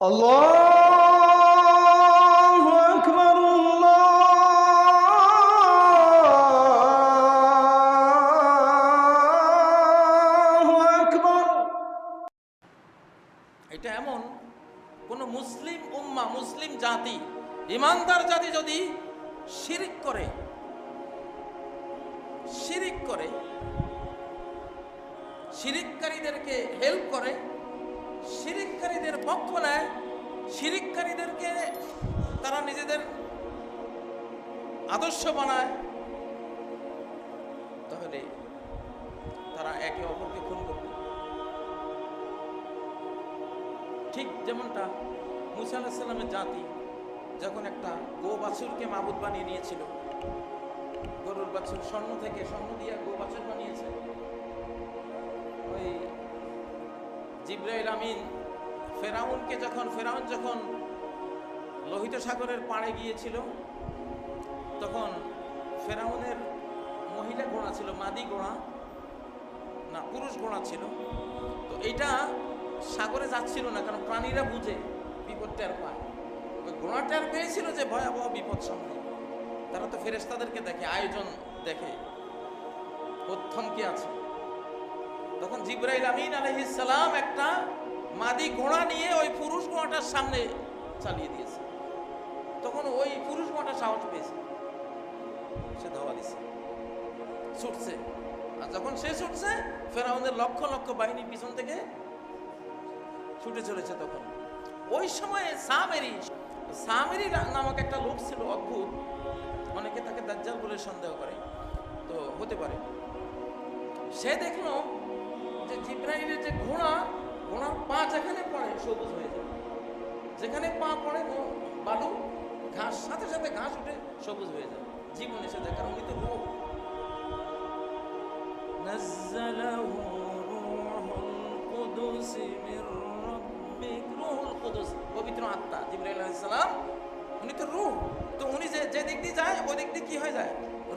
الله أكبر الله أكبر এটা এমন কোন মুসলিম উম্মা মুসলিম জাতি ইমানদার জাতি যদি শিরিক করে শিরিক করে শিরিককারীদেরকে হেল্প করে শিরিককারীদের পক্ষ নেয়। শিরিককারীদেরকে তারা নিজেদের আদর্শ বানায়। তাহলে তারা একে অপরকে খুন করবে। ঠিক যেমনটা মুসা আলাহিসাল্লামের জাতি যখন একটা গো বাছুরকে মাবুদ বানিয়ে নিয়েছিল, গরুর বাছুর স্বর্ণ থেকে স্বর্ণ দিয়ে গো বাছুর বানিয়েছে, ওই জিব্রাইল আমিন ফেরাউনকে যখন, ফেরাউন যখন লোহিত সাগরের পাড়ে গিয়েছিল, তখন ফেরাউনের মহিলা ঘোড়া ছিল, মাদি ঘোড়া, না, পুরুষ ঘোড়া ছিল। তো এটা সাগরে যাচ্ছিল না, কারণ প্রাণীরা বুঝে বিপদ টের পায়। ঘোড়া টের পেয়েছিল যে ভয়াবহ বিপদ সামনে। তারা তো ফেরেস্তাদেরকে দেখে, আয়োজন দেখে। প্রথম কি আছে? তখন জিব্রাইল আমিন আলহিস সালাম একটা মাদি ঘোড়া নিয়ে ওই পুরুষ ঘোড়াটার সামনে চালিয়ে দিয়েছে। তখন ওই পুরুষ ঘোড়াটা সাহস পেয়েছে। সে ধাওয়া দিছে। ছুটছে। আর যখন সে ছুটছে, ফেরাউনের লক্ষ লক্ষ বাহিনী পিছন থেকে ছুটে চলেছে তখন। ওই সময়ে সামেরি সামেরি নামক একটা লোক ছিল অদ্ভুত। অনেকে তাকে দাজ্জাল বলে সন্দেহ করে। তো হতে পারে। সে দেখল জিব্রাইলের যে ঘোড়া ঘোড়ার পা যেখানে পড়ে সবুজ হয়ে যায়। যেখানে পা পড়ে বালু ঘাস সাথে সাথে ঘাস উঠে সবুজ হয়ে যায়। জীবন এসে যায় কারণ উনি তো রোগ পবিত্র আত্মা জিব্রাইল উনি তো রুহ। তো উনি যে যে দিক দিয়ে যায় ওই দিক দিয়ে কি হয়ে যায়?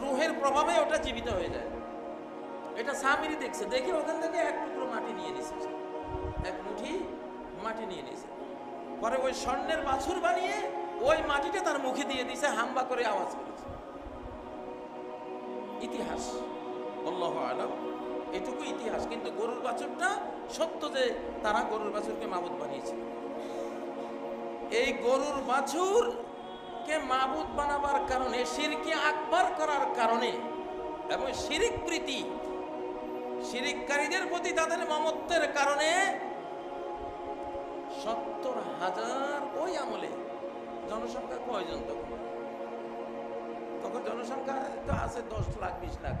রুহের প্রভাবে ওটা জীবিত হয়ে যায়। এটা সামিরি দেখছে। দেখে ওখান থেকে এক টুকরো মাটি নিয়ে নিছে। এক মুঠি মাটি নিয়ে নিছে। পরে ওই স্বর্ণের বাছুর বানিয়ে ওই মাটিটা তার মুখে দিয়ে দিছে, হাম্বা করে আওয়াজ করেছে। ইতিহাস, আল্লাহ আলম। এটুকু ইতিহাস, কিন্তু গরুর বাছুরটা সত্য যে তারা গরুর বাছুরকে মাবুদ বানিয়েছিল। এই গরুর বাছুর কে মাবুদ বানাবার কারণে শিরকে আকবার করার কারণে এবং শিরিক প্রীতি শিরিককারীদের প্রতি তাদের মমত্বের কারণে সত্তর হাজার ওই আমলে জনসংখ্যা কয়জন তখন? তখন জনসংখ্যা তো আছে দশ লাখ, বিশ লাখ।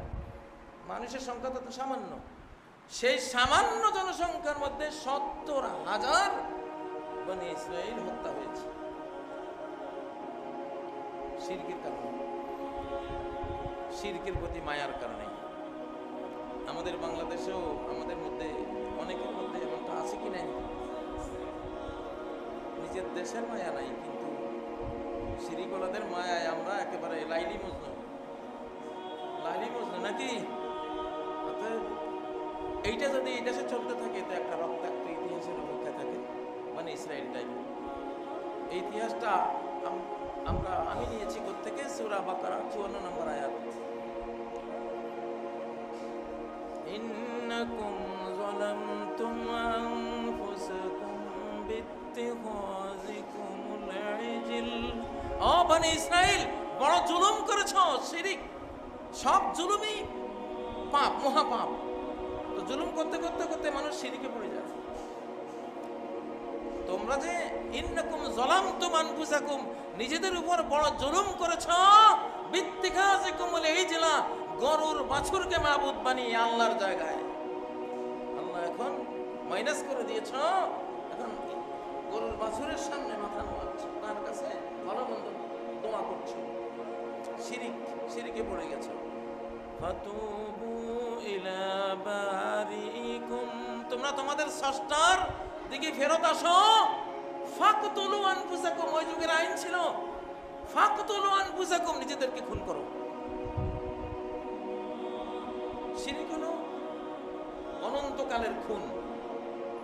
মানুষের সংখ্যা তো সামান্য। সেই সামান্য জনসংখ্যার মধ্যে সত্তর হাজার বনি ইসরায়েল হত্যা হয়েছে। সিরকির কারণে। সিরকির প্রতি মায়ার কারণে। আমাদের বাংলাদেশেও আমাদের মধ্যে, অনেকের মধ্যে এমনটা আছে কি নাই? নিজের দেশের মায়া নাই, কিন্তু সিরিকলাদের মায়ায় আমরা একেবারে লাইলি মজনু। লাইলি মজনু নাকি? এইটা যদি এই দেশে চলতে থাকে, তো একটা রক্তাক্ত ইতিহাসের অপেক্ষা থাকে মানে ইসরায়েল টাইপ এই ইতিহাসটা আমরা আমি নিয়েছি থেকে সুরা বাকারা, চুয়ান্ন নম্বর আয়াত। বনি ইসরাইল বড় জুলুম করেছ, শিরিক। সব জুলুমই পাপ, মহাপাপ। তো জুলুম করতে করতে করতে মানুষ শিরিকে পড়ে যায়। তোমরা যে ইন্নাকুম জলামতুম আনফুসাকুম, নিজেদের উপর বড় জুলুম করেছ বিত্তিকাজিকুম এই জেলা গরুর বাছুরকে মাবুদ বানিয়ে আল্লাহর জায়গায়। আল্লাহ এখন মাইনাস করে দিয়েছ, এখন গরুর বাছুরের সামনে মাথা নোয়াচ্ছ, তার কাছে ভালো মন্দ দোয়া করছ। শিরিক, শিরিকে পড়ে গেছো। তোমরা তোমাদের স্রষ্টার দিকে ফেরত আসো। ফাকতুলু আনফুসাকুম, ওই যুগের আইন ছিল। ফাকতুলু আনফুসাকুম, নিজেদেরকে খুন করো। শিরিক হলো অনন্তকালের খুন।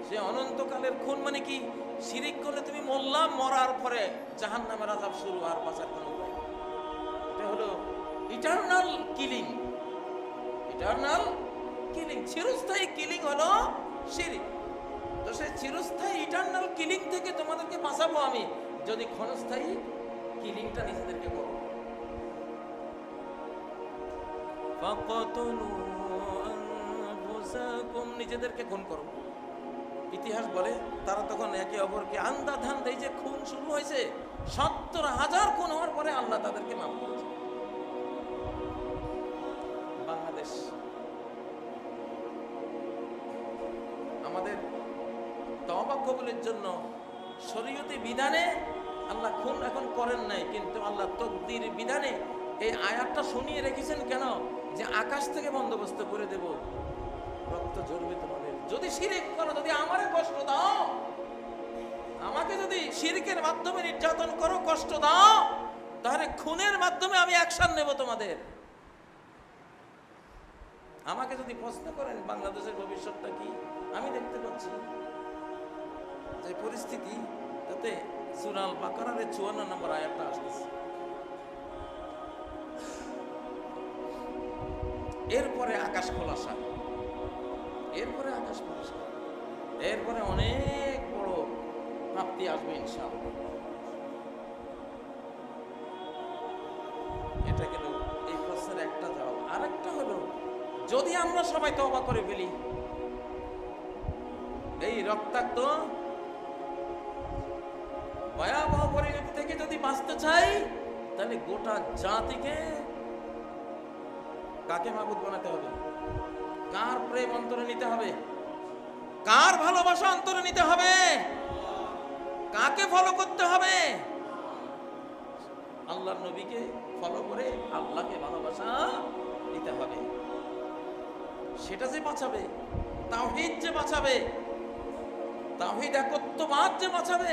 সে অনন্তকালের খুন মানে কি? শিরিক করলে তুমি মরলাম, মরার পরে জাহান নামের আজাব শুরু আর বাঁচার কোনো এটা হলো ইটারনাল কিলিং ইটারনাল কিলিং চিরস্থায়ী কিলিং হলো শিরিক। তো সেই চিরস্থায়ী ইটারনাল কিলিং থেকে তোমাদেরকে বাঁচাবো আমি, যদি ক্ষণস্থায়ী কিলিংটা নিজেদেরকে করো। নিজেদেরকে খুন করো। ইতিহাস বলে, তারা তখন একে অপরকে আন্দা ধান এই যে খুন শুরু হয়েছে। সত্তর হাজার খুন হওয়ার পরে আল্লাহ তাদেরকে মাফ করেছে। বাংলাদেশ। আমাদের তওবা কবুলের জন্য শরীয়তে বিধানে আল্লাহ খুন এখন করেন নাই, কিন্তু আল্লাহ তকদির বিধানে এই আয়াতটা শুনিয়ে রেখেছেন কেন? যে আকাশ থেকে বন্দোবস্ত করে দেব, রক্ত ঝরবে তোমাদের। যদি শিরিক করো শিরিকের মাধ্যমে নির্যাতন করো, কষ্ট দাও, তাহলে খুনের মাধ্যমে আমি অ্যাকশন নেব তোমাদের। আমাকে যদি প্রশ্ন করেন, বাংলাদেশের ভবিষ্যৎটা কি? আমি দেখতে পাচ্ছি যে পরিস্থিতি, তাতে সুরাল বাকারের চুয়ান্ন নম্বর আয়াতটা আসতেছে। এরপরে আকাশ খোলাসা। এরপরে আকাশ খোলাসা। এরপরে অনেক বড় প্রাপ্তি আসবে ইনশাআল্লাহ। এটা গেল এই প্রশ্নের একটা জবাব। আরেকটা হলো, যদি আমরা সবাই তওবা করে ফেলি, এই রক্তাক্ত ভয়াবহ পরিণতি থেকে যদি বাঁচতে চাই, তাহলে গোটা জাতিকে কাকে মাবুদ বানাতে হবে? কার প্রেম অন্তরে নিতে হবে? কার ভালোবাসা অন্তরে নিতে হবে? কাকে ফলো করতে হবে? আল্লাহর নবীকে ফলো করে আল্লাহকে ভালোবাসা দিতে হবে। সেটা যে বাঁচাবে, তাওহিদ যে বাঁচাবে তাহিদ একত্ববাদ যে বাঁচাবে,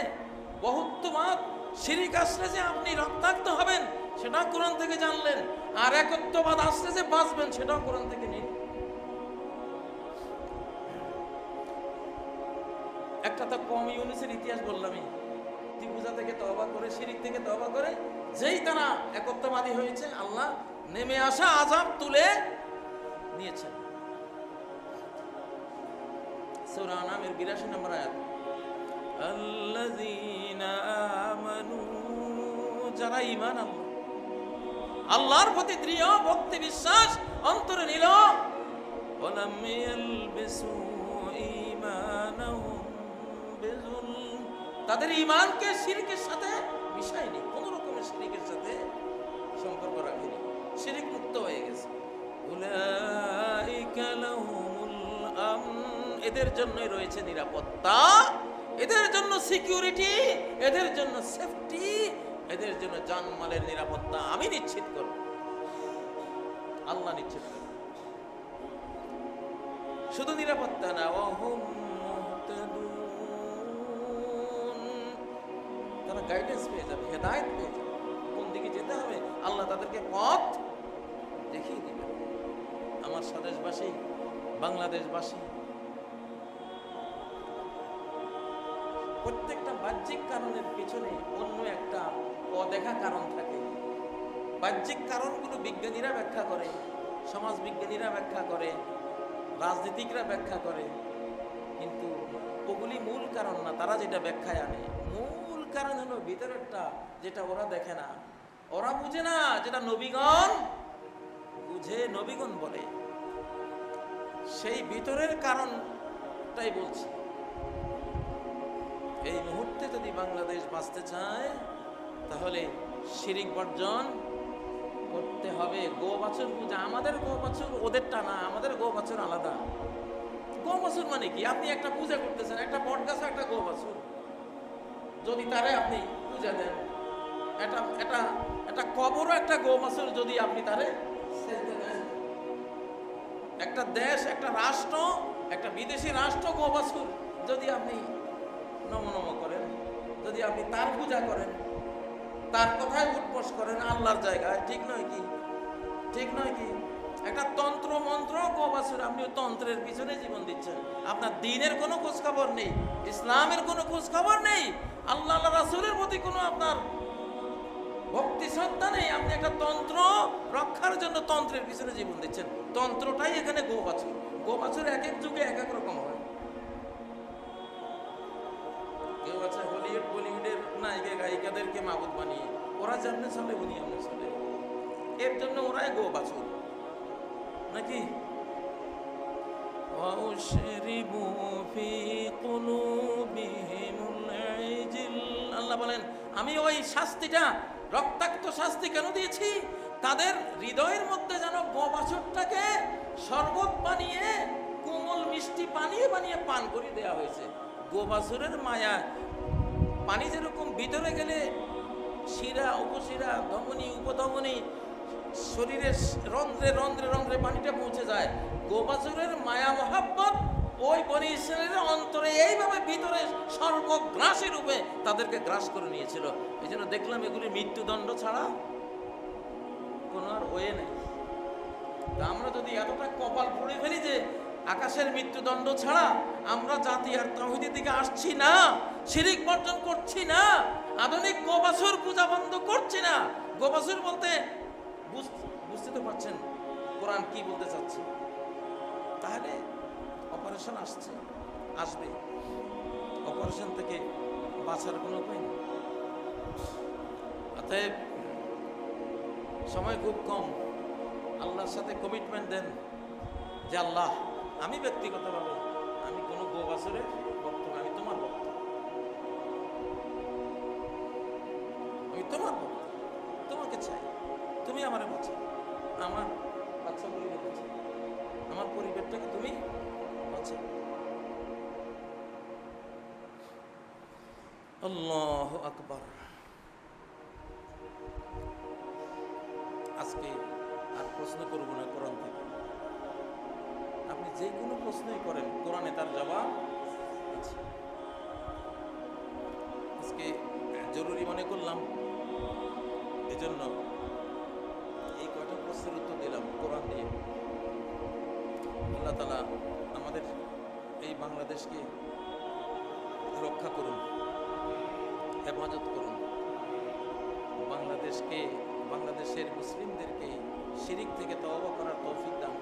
বহুত্ববাদ, শিরিক আসলে যে আপনি রক্তাক্ত হবেন সেটা কোরআন থেকে জানলেন। আর একত্ববাদ আসলে যে বাঁচবেন, সেটাও কোরআন থেকে নিন। তো কম ইউনিসের ইতিহাস বললামই। পূজা থেকে তবা করে, শিরিক থেকে তবা করে, যেই তারা একত্ববাদী হয়েছে, আল্লাহ নেমে আসা আজাব তুলে নিয়েছেন। সূরা আনামের 82 নম্বর আয়াত। যারা আল্লাহর প্রতি দৃঢ় ভক্তি বিশ্বাস অন্তরে নিল। ওয়ালাম তাদের ইমানকে সিরিকের সাথে মিশায়নি, কোন রকমের সিরিকের সাথে সম্পর্ক রাখেনি। শিরিক মুক্ত হয়ে গেছে। এদের জন্যই রয়েছে নিরাপত্তা, এদের জন্য সিকিউরিটি, এদের জন্য সেফটি, এদের জন্য জানমালের নিরাপত্তা আমি নিশ্চিত করব। আল্লাহ নিশ্চিত করব। শুধু নিরাপত্তা না ওহুম গাইডেন্স পেয়ে যাবে, হেদায়েত পেয়ে যাবে। কোন দিকে যেতে হবে? আল্লাহ তাদেরকে পথ দেখিয়ে দিবেন। আমার স্বদেশবাসী, বাংলাদেশবাসী, প্রত্যেকটা বাহ্যিক কারণের পিছনে অন্য একটা অদেখা কারণ থাকে। বাহ্যিক কারণগুলো বিজ্ঞানীরা ব্যাখ্যা করে, সমাজ বিজ্ঞানীরা ব্যাখ্যা করে, রাজনীতিকরা ব্যাখ্যা করে, কিন্তু ওগুলি মূল কারণ না, তারা যেটা ব্যাখ্যায় আনে। কারণ হলো ভিতরেরটা যেটা ওরা দেখে না। ওরা বুঝে না যেটা নবীগণ বুঝে নবীগণ বলে। সেই ভিতরের কারণটাই বলছি। এই মুহূর্তে যদি বাংলাদেশ বাঁচতে চায়, তাহলে শিরিক বর্জন করতে হবে। গো বাছুর পূজা আমাদের গো বাছুর ওদেরটা না, আমাদের গো বাছুর আলাদা। গো বাছুর মানে কি? আপনি একটা পূজা করতেছেন, একটা বট গাছ একটা গো বাছুর যদি তারে আপনি পূজা দেন, এটা এটা একটা কবরও একটা গো বাছুর যদি আপনি তারে একটা দেশ, একটা রাষ্ট্র, একটা বিদেশি রাষ্ট্র গো বাছুর যদি আপনি নম নম করেন, যদি আপনি তার পূজা করেন, তার কথায় উৎপোষ করেন আল্লাহর জায়গায়, ঠিক নয় কি? ঠিক নয় কি? একটা তন্ত্র মন্ত্র গো বাছুর আপনি তন্ত্রের পিছনে জীবন দিচ্ছেন। আপনার দিনের কোনো খোঁজ খবর নেই, ইসলামের কোনো খোঁজ খবর নেই, আল্লাহ রাসূলের প্রতি কোনো আপনার ভক্তি শ্রদ্ধা নেই, আপনি একটা তন্ত্র রক্ষার জন্য তন্ত্রের পিছনে জীবন দিচ্ছেন। তন্ত্রটাই এখানে গো বাছুর গো এক এক যুগে এক এক রকম হয়। কেউ আছে হলিউড, বলিউডের নায়িকা, গায়িকাদেরকে মাবুদ বানিয়ে, ওরা যেমনি চলে, উনি এমনি চলে। এর জন্য ওরাই গো বাছুর নাকি? আল্লাহ বলেন, আমি ওই শাস্তিটা, রক্তাক্ত শাস্তি কেন দিয়েছি? তাদের হৃদয়ের মধ্যে যেন গোবাছরটাকে শরবত বানিয়ে, কোমল মিষ্টি বানিয়ে বানিয়ে পান করে দেওয়া হয়েছে। গোবাছরের মায়া, পানি যেরকম ভিতরে গেলে শিরা, উপশিরা, ধমনী, উপধমনী শরীরের রন্ধ্রে রন্ধ্রে রন্ধ্রে পানিটা পৌঁছে যায়। গোবাছরের মায়া মহাব্বত ওই বনি ইসরায়েলের অন্তরে এইভাবে ভিতরে সর্বগ্রাসী রূপে তাদেরকে গ্রাস করে নিয়েছিল। এই জন্য দেখলাম এগুলি মৃত্যুদণ্ড ছাড়া কোনো আর ওয়ে নেই। তা আমরা যদি এতটা কপাল পড়ে ফেলি যে আকাশের মৃত্যুদণ্ড ছাড়া আমরা জাতি আর তহিদের দিকে আসছি না, শিরিক বর্জন করছি না, আধুনিক গোবাসুর পূজা বন্ধ করছি না। গোবাসুর বলতে বুঝতে তো পারছেন কোরআন কি বলতে চাচ্ছে। তাহলে অপারেশন আসছে, আসবে। অপারেশন থেকে বাঁচার কোনো উপায় নেই। অতএব সময় খুব কম। আল্লাহর সাথে কমিটমেন্ট দেন যে, আল্লাহ, আমি ব্যক্তিগতভাবে, আমি কোনো গো বছরের আল্লাহ আকবার। আজকে আর প্রশ্ন করব না কোরআন থেকে। আপনি যে কোনো প্রশ্নই করেন, কোরআনে তার জবাব আছে আজকে জরুরি মনে করলাম, এজন্য এই কয়টা প্রশ্নের উত্তর দিলাম কোরআন দিয়ে। আল্লাহ তালা আমাদের এই বাংলাদেশকে রক্ষা করুন। হেফাজত করুন। বাংলাদেশকে বাংলাদেশের মুসলিমদেরকে শিরিক থেকে তওবা করার তৌফিক দান